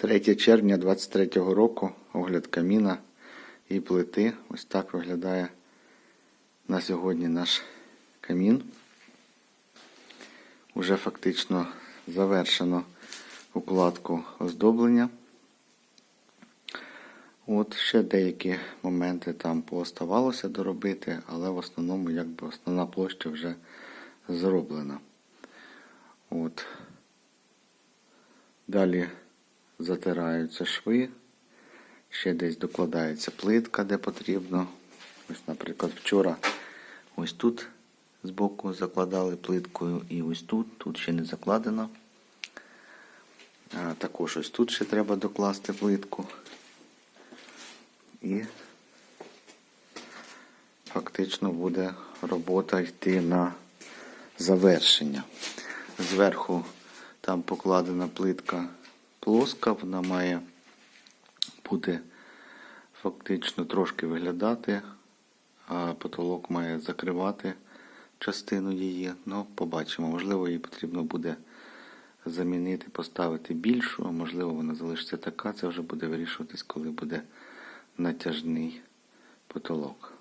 3 червня 23 року огляд каміна і плити. Ось так виглядає на сьогодні наш камін. Уже фактично завершено укладку оздоблення. От ще деякі моменти там пооставалося доробити, але в основному якби основна площа вже зроблена. От. Далі затираються шви, ще десь докладається плитка, де потрібно. Ось, наприклад, вчора ось тут збоку закладали плиткою і ось тут, тут ще не закладено. А також ось тут ще треба докласти плитку. І фактично буде робота йти на завершення. Зверху там покладена плитка плоска, вона має бути фактично трошки виглядати, а потолок має закривати частину її. Ну, побачимо. Можливо, її потрібно буде замінити, поставити більшу, а можливо, вона залишиться така. Це вже буде вирішуватись, коли буде натяжний потолок.